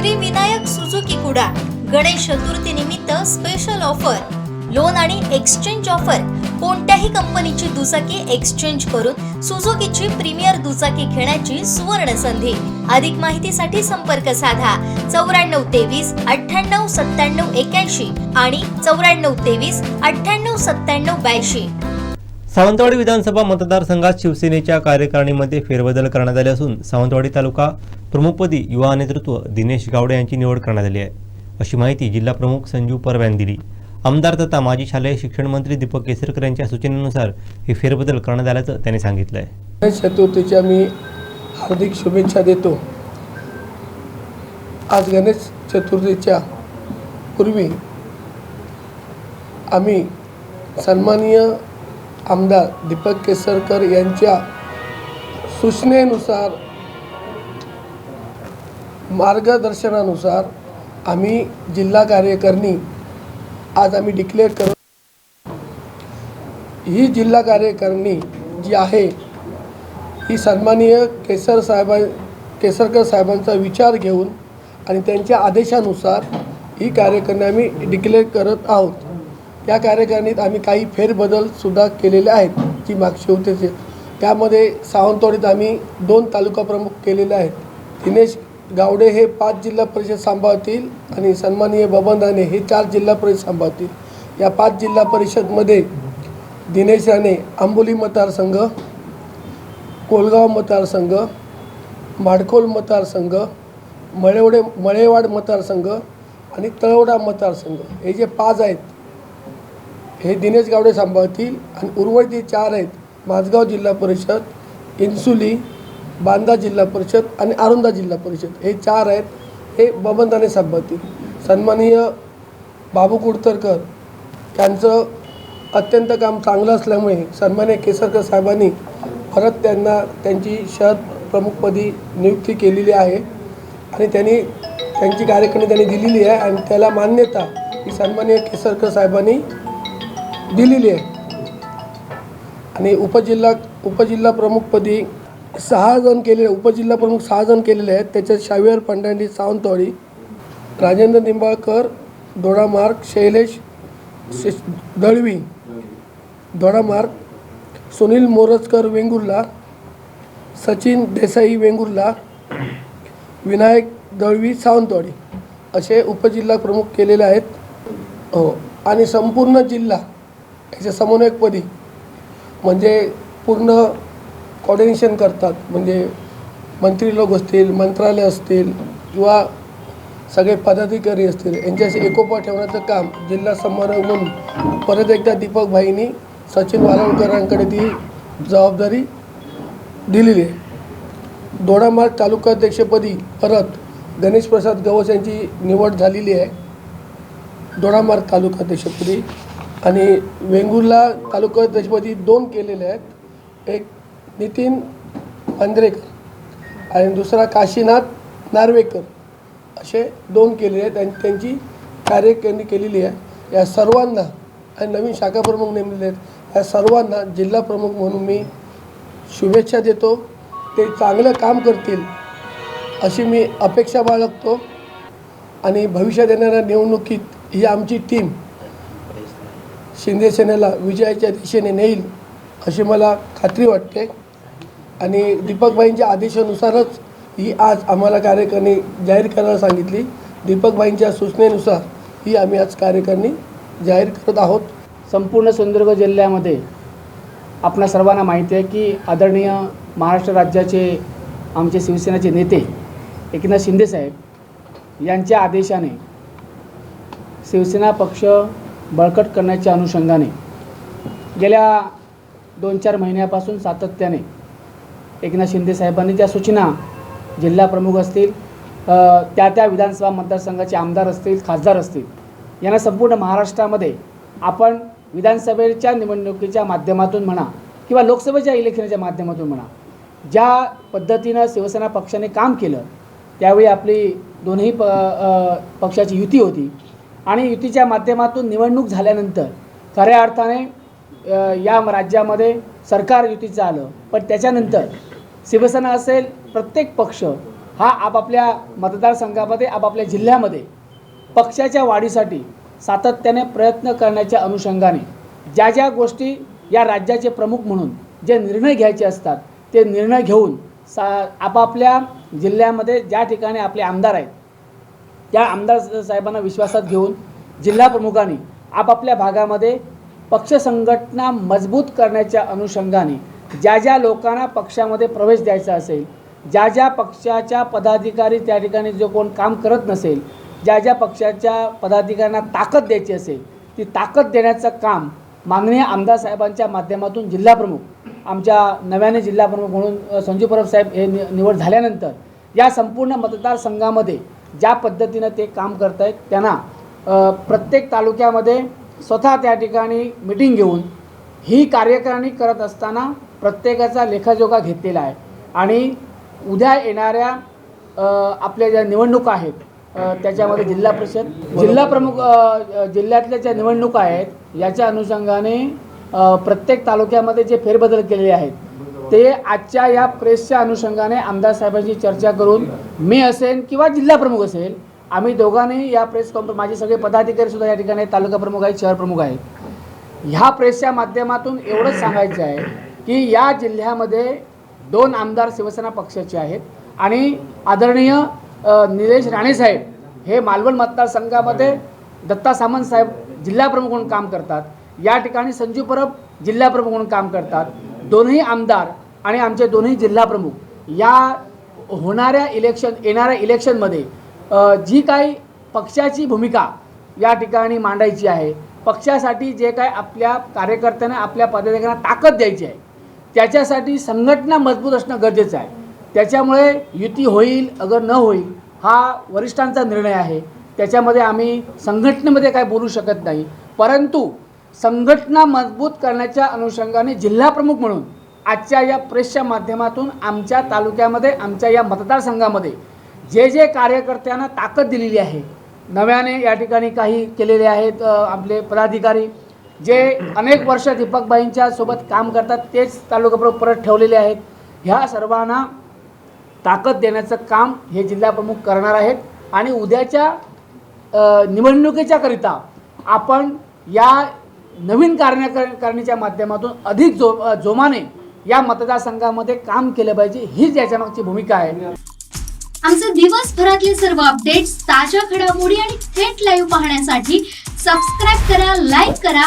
Shri Vinayak Suzuki कुडा गणेश चतुर्थी निमित्त special offer loan आणि एक्सचेंज ऑफर कोणत्याही कंपनीची दुचाकी एक्सचेंज करून सुझुकीची प्रीमियर दुचाकी घेण्याची सुवर्ण संधी. अधिक माहितीसाठी संपर्क साधा. चौऱ्याण्णव तेवीस अठ्ठ्याण्णव सत्त्याण्णव एक्याऐंशी आणि चौऱ्याण्णव तेवीस अठ्ठ्याण्णव सत्त्याण्णव ब्याऐंशी. सावंतवाडी विधानसभा मतदारसंघात शिवसेनेच्या कार्यकारिणीमध्ये फेरबदल करण्यात आले असून सावंतवाडी तालुका प्रमुखपदी युवा नेतृत्व दिनेश गावडे यांची निवड करण्यात आली आहे. अशी माहिती जिल्हा प्रमुख संजीव परब यांनी दिली. आमदार तथा माजी शालेय शिक्षण मंत्री दीपक केसरकर यांच्या सूचनेनुसार हे फेरबदल करण्यात आल्याचं त्यांनी सांगितलं आहे चतुर्थीच्या मी हार्दिक शुभेच्छा देतो. आज गणेश चतुर्थीच्या पूर्वी आम्ही सन्माननीय आमदार दीपक केसरकर यांच्या सूचनेनुसार मार्गदर्शनानुसार आम्ही जिल्हा कार्यकारिणी आज आम्ही डिक्लेअर करत ही जिल्हा कार्यकारिणी जी आहे ही सन्माननीय केसर साहेबां केसरकर साहेबांचा विचार घेऊन आणि त्यांच्या आदेशानुसार ही कार्यकारिणी आम्ही डिक्लेअर करत आहोत. या कार्यकारिणीत आम्ही काही फेरबदलसुद्धा केलेले आहेत जी मागची होते त्यामध्ये सावंतवाडीत आम्ही दोन तालुका प्रमुख केलेले आहेत. दिनेश गावडे हे पाच जिल्हा परिषद सांभाळतील आणि सन्माननीय बबन राणे हे चार जिल्हा परिषद सांभाळतील. या पाच जिल्हा परिषदमध्ये दिनेश राणे आंबोली मतदारसंघ कोलगाव मतदारसंघ माडखोल मतदारसंघ मळेवडे मळेवाड मतदारसंघ आणि तळवडा मतदारसंघ. हे जे पाच आहेत हे दिनेश गावडे सांभाळतील आणि उर्वरित चार आहेत माझगाव जिल्हा परिषद इन्सुली बांदा जिल्हा परिषद आणि आरुंदा जिल्हा परिषद हे चार आहेत. हे बबनदाने सांभाळतील सन्माननीय बाबू कुडतरकर त्यांचं अत्यंत काम चांगलं असल्यामुळे सन्मान्य केसरकर साहेबांनी परत त्यांना त्यांची शहर प्रमुखपदी नियुक्ती केलेली आहे. आणि त्यांनी त्यांची कार्यक्रम त्यांनी दिलेली आहे आणि त्याला मान्यता ही सन्मान्य केसरकर साहेबांनी दिलेली आहे. आणि उपजिल्हा उपजिल्हा प्रमुखपदी सहा जण केलेले उपजिल्हा प्रमुख सहा जण केलेले आहेत. त्याच्यात शावियर पंडांडी सावंतवाडी राजेंद्र निंबाळकर दोडामार्ग शैलेश शे दळवी दोडामार्ग सुनील मोरजकर वेंगुर्ला सचिन देसाई वेंगुर्ला विनायक दळवी सावंतवाडी असे उपजिल्हा प्रमुख केलेले आहेत. हो. आणि संपूर्ण जिल्हा याच्या समन्वयकपदी म्हणजे पूर्ण कॉर्डिनेशन करतात. म्हणजे मंत्री लोक असतील मंत्रालय असतील किंवा सगळे पदाधिकारी असतील यांच्याशी एकोपा ठेवण्याचं काम जिल्हा समन्वय म्हणून परत एकदा दीपक भाईंनी सचिन वालवकरांकडे ती जबाबदारी दिलेली आहे. दोडामार्ग तालुकाध्यक्षपदी परत गणेश प्रसाद गवस यांची निवड झालेली आहे. दोडामार्ग तालुकाध्यक्षपदी आणि वेंगुर्ला तालुकाध्यक्षपदी दोन केलेले आहेत. एक नितीन मांजरेकर आणि दुसरा काशीनाथ नार्वेकर असे दोन केलेले आहेत आणि त्यांची कार्य त्यांनी केलेली आहे. या सर्वांना आणि नवीन शाखा प्रमुख नेमलेले आहेत. या सर्वांना जिल्हा प्रमुख म्हणून मी शुभेच्छा देतो. ते चांगलं काम करतील अशी मी अपेक्षा बाळगतो. आणि भविष्यात येणाऱ्या निवडणुकीत ही आमची टीम शिंदे सेनेला विजयाच्या दिशेने नेईल अशी मला खात्री वाटते. आणि दीपकबाईंच्या आदेशानुसारच ही आज आम्हाला कार्यकारिणी जाहीर करायला सांगितली. दीपकबाईंच्या सूचनेनुसार ही आम्ही आज कार्यकारिणी जाहीर करत आहोत. संपूर्ण सिंधुदुर्ग जिल्ह्यामध्ये आपणा सर्वांना माहिती आहे की आदरणीय महाराष्ट्र राज्याचे आमचे शिवसेनेचे नेते एकनाथ शिंदेसाहेब यांच्या आदेशाने शिवसेना पक्ष बळकट करण्याच्या अनुषंगाने गेल्या दोन चार महिन्यापासून सातत्याने एकनाथ शिंदेसाहेबांनी ज्या सूचना जिल्हा प्रमुख असतील त्या त्या विधानसभा मतदारसंघाचे आमदार असतील खासदार असतील यांना संपूर्ण महाराष्ट्रामध्ये आपण विधानसभेच्या निवडणुकीच्या माध्यमातून म्हणा किंवा लोकसभेच्या इलेक्शनच्या माध्यमातून म्हणा ज्या पद्धतीनं शिवसेना पक्षाने काम केलं त्यावेळी आपली दोन्ही प पक्षाची युती होती आणि युतीच्या माध्यमातून निवडणूक झाल्यानंतर खऱ्या अर्थाने या राज्यामध्ये सरकार युतीचं आलं पण त्याच्यानंतर शिवसेना असेल प्रत्येक पक्ष हा आपापल्या मतदारसंघामध्ये आपापल्या जिल्ह्यामध्ये पक्षाच्या वाढीसाठी सातत्याने प्रयत्न करण्याच्या अनुषंगाने ज्या ज्या गोष्टी या राज्याचे प्रमुख म्हणून जे निर्णय घ्यायचे असतात ते निर्णय घेऊन सा आपापल्या जिल्ह्यामध्ये ज्या ठिकाणी आपले आमदार आहेत त्या आमदार साहेबांना विश्वासात घेऊन जिल्हा प्रमुखांनी आपापल्या भागामध्ये पक्ष संघटना मजबूत करण्याच्या अनुषंगाने ज्या ज्या लोकांना पक्षामध्ये प्रवेश द्यायचा असेल ज्या ज्या पक्षाच्या पदाधिकारी त्या ठिकाणी जो कोण काम करत नसेल ज्या ज्या पक्षाच्या पदाधिकाऱ्यांना ताकद द्यायची असेल ती ताकद देण्याचं काम माननीय आमदार साहेबांच्या माध्यमातून जिल्हाप्रमुख आमच्या नव्याने जिल्हाप्रमुख म्हणून संजू परब साहेब हे नि निवड झाल्यानंतर या संपूर्ण मतदारसंघामध्ये ज्या पद्धतीनं ते काम करत आहेत त्यांना प्रत्येक तालुक्यामध्ये स्वतः त्या ठिकाणी मिटिंग घेऊन ही कार्यकारिणी करत असताना प्रत्येकाचा लेखाजोखा घेतलेला आहे. आणि उद्या येणाऱ्या आपल्या ज्या निवडणुका आहेत त्याच्यामध्ये जिल्हा परिषद जिल्हा प्रमुख जिल्ह्यातल्या ज्या निवडणुका आहेत याच्या अनुषंगाने प्रत्येक तालुक्यामध्ये जे फेरबदल केलेले आहेत ते आजच्या या प्रेसच्या अनुषंगाने आमदार साहेबांशी चर्चा करून मी असेल किंवा जिल्हा प्रमुख असेल आम्ही दोघांनी या प्रेस कॉन्फरन्स माझे सगळे पदाधिकारी सुद्धा या ठिकाणी तालुका प्रमुख आहेत शहर प्रमुख आहेत. ह्या प्रेसच्या माध्यमातून एवढंच सांगायचं आहे की या जिल्ह्यामध्ये दोन आमदार शिवसेना पक्षाचे आहेत आणि आदरणीय निलेश राणेसाहेब हे मालवण मतदारसंघामध्ये दत्ता सामंत साहेब जिल्हाप्रमुख म्हणून काम करतात. या ठिकाणी संजू परब जिल्हाप्रमुख म्हणून काम करतात. दोन्ही आमदार आणि आमचे दोन्ही जिल्हाप्रमुख या होणाऱ्या इलेक्शन येणाऱ्या इलेक्शनमध्ये जी काही पक्षाची भूमिका या ठिकाणी मांडायची आहे पक्षासाठी जे काय आपल्या कार्यकर्त्यांना आपल्या पदाधिकाऱ्यांना ताकद द्यायची आहे त्याच्यासाठी संघटना मजबूत असणं गरजेचं आहे. त्याच्यामुळे युती होईल अगर न होईल हा वरिष्ठांचा निर्णय आहे. त्याच्यामध्ये आम्ही संघटनेमध्ये काय बोलू शकत नाही. परंतु संघटना मजबूत करण्याच्या अनुषंगाने जिल्हाप्रमुख म्हणून आजच्या या प्रेसच्या माध्यमातून आमच्या तालुक्यामध्ये आमच्या या मतदारसंघामध्ये जे जे कार्यकर्त्यांना ताकद दिलेली आहे नव्याने या ठिकाणी काही केलेले आहेत आपले पदाधिकारी जे अनेक वर्ष दीपकबाईंच्या सोबत काम करतात तेच तालुकाप्रमुख परत ठेवलेले आहेत. ह्या सर्वांना ताकद देण्याचं काम हे जिल्हाप्रमुख करणार आहेत. आणि उद्याच्या निवडणुकीच्याकरिता आपण या नवीन कार्यकारणीच्या माध्यमातून अधिक जो जोमाने या मतदारसंघामध्ये काम केलं पाहिजे हीच याच्यामागची भूमिका आहे. आमचे दिवसभरातले सर्व अपडेट्स ताज्या घडामोडी आणि थेट लाईव्ह पाहण्यासाठी सबस्क्राईब करा लाईक करा